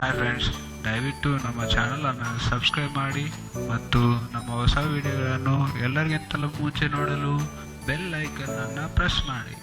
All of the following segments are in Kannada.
ಹಾಯ್ ಫ್ರೆಂಡ್ಸ್ ದಯವಿಟ್ಟು ನಮ್ಮ ಚಾನಲನ್ನು ಸಬ್ಸ್ಕ್ರೈಬ್ ಮಾಡಿ ಮತ್ತು ನಮ್ಮ ಹೊಸ ವಿಡಿಯೋಗಳನ್ನು ಎಲ್ಲರಿಗಿಂತಲೂ ಮುಂಚೆ ನೋಡಲು ಬೆಲ್ ಐಕನ್ನನ್ನು ಪ್ರೆಸ್ ಮಾಡಿ.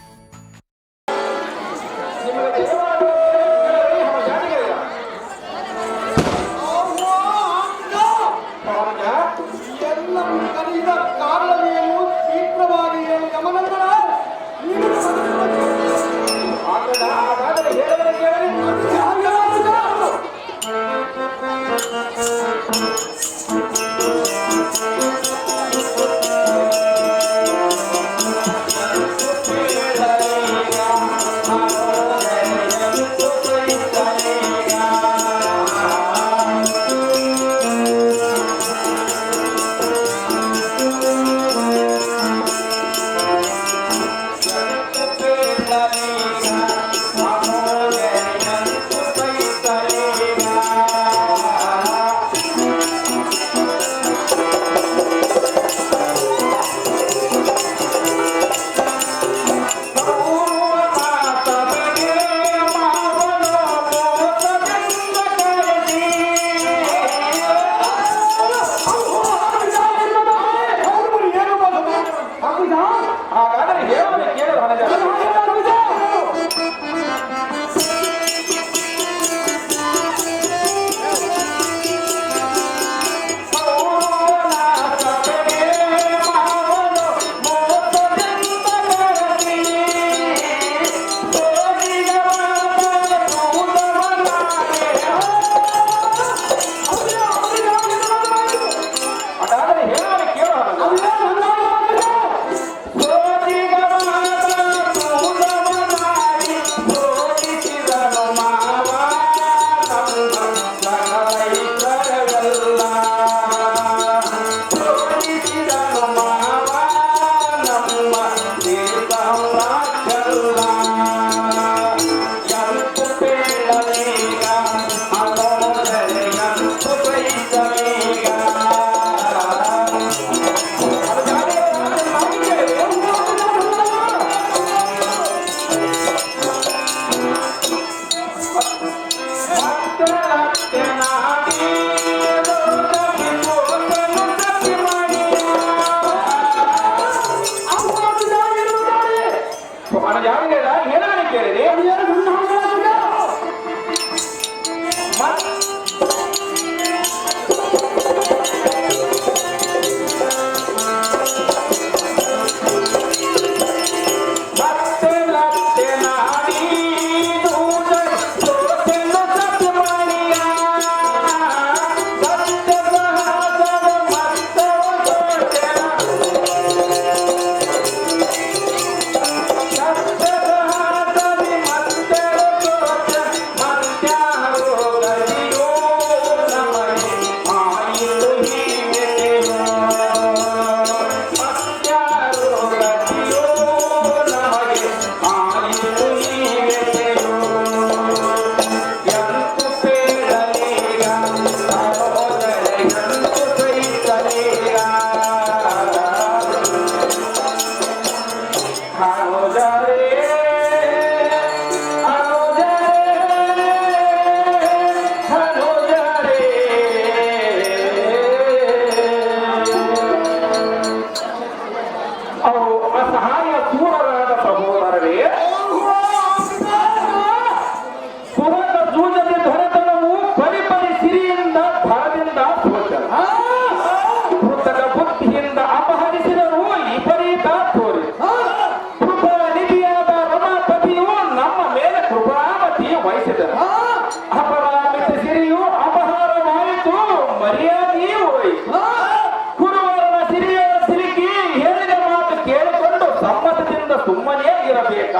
அவன் யாருங்க? ஏதாவது ஏதாவது கேளுது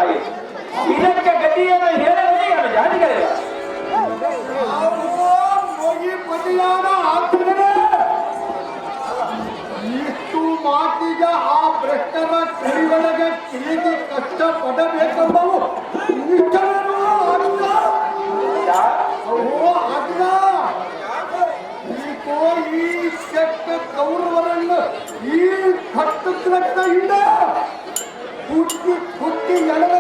ಇರಬೇಕಾಯಿತು ಇದಕ್ಕೆ ಗತಿಯನ್ನು ಹೇಳದೇ ಅದು ಜಾತಿಗಳಿಲ್ಲ ಇಷ್ಟು ಮಾತಿಗೆ ಆ ಭ್ರಷ್ಟರ ಕೈಗಳಿಗೆ ತಿಳಿದು ಕಷ್ಟ ಪಡಬೇಕೆಂಬವು ನಿಷ್ಠವೇನೋ ಅಲ್ಲ. ಓ ಅಲ್ಲ. ಈಗೋ ಈ ಕೆಟ್ಟ ಕೌರವರನ್ನು ಈ ಕಟ್ಟುತ್ತಲಕ್ಕ ಹಿಂದೆ ಹುಟ್ಟಿ ಹುಟ್ಟಿ ಎಳಗಳ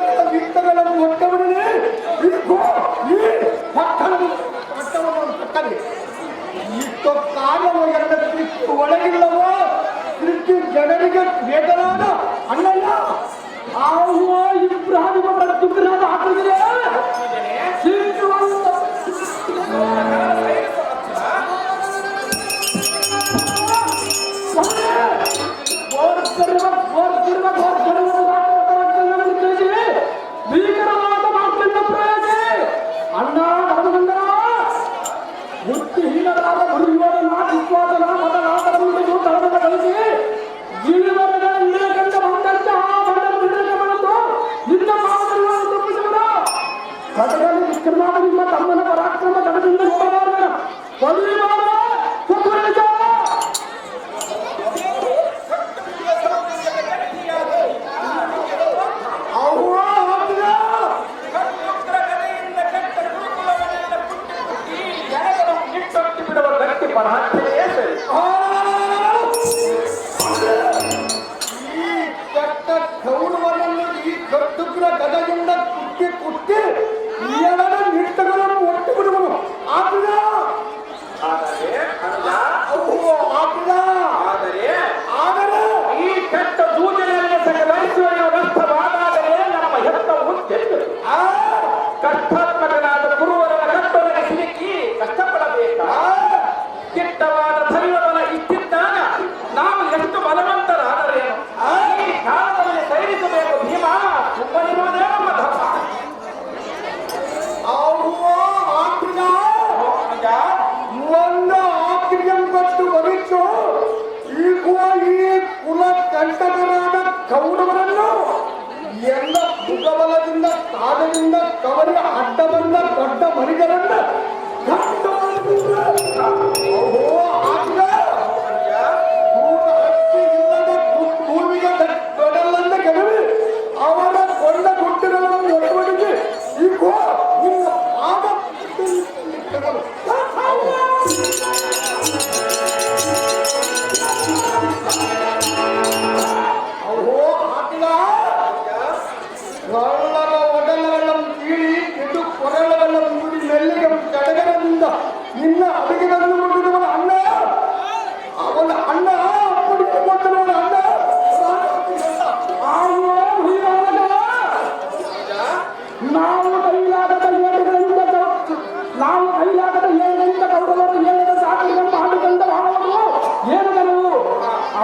ಕಾರಣವು ಎಲ್ಲ ಸೃಷ್ಟಿ ಒಳಗಿಲ್ಲವೋ? ಸೃಷ್ಟಿ ಜನರಿಗೆ ಬೇಕಾದ ಅಣ್ಣಯ್ಯ ಆಗುವ ಇಬ್ರಾಹಿಮ ಮತ್ತು ದುಗ್ರಾದ পারহাত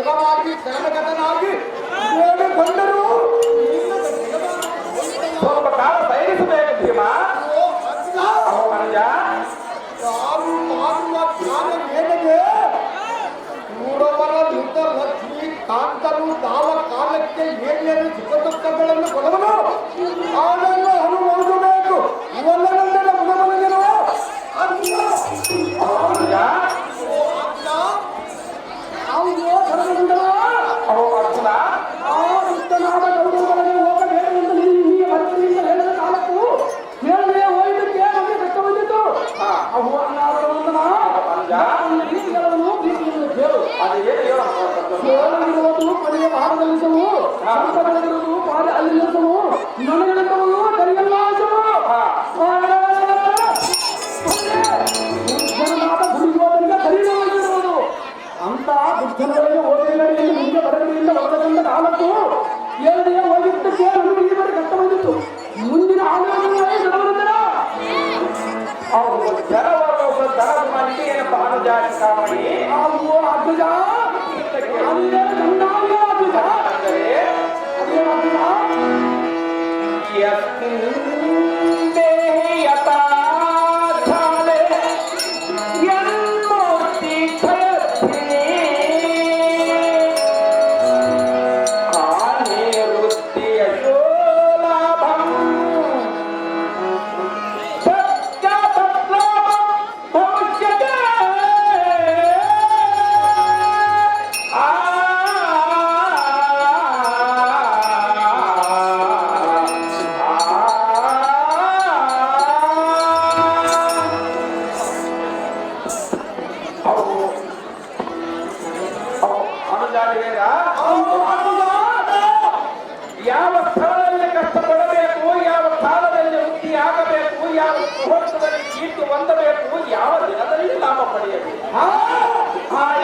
శివనాగి శరణగతನಾಗಿ ಹೇಳಿಕೊಂಡರೂ ಸ್ವಲ್ಪ ಕಾಲ ಸೈನಿಸಬೇಕು ಭೀಮ ಯಾರು ಮಾಡುವ ಜ್ಞಾನ ಏನಿದೆ ಮೂಡವರ ಯುದ್ಧ ಲಕ್ಷ್ಮಿ ಕಾಂತರು ತಾವ ಕಾಲಕ್ಕೆ ಏನೇನು ಸುಖ ದುಃಖಗಳನ್ನು ಕೊಡಲು ನನಗೆ हाँ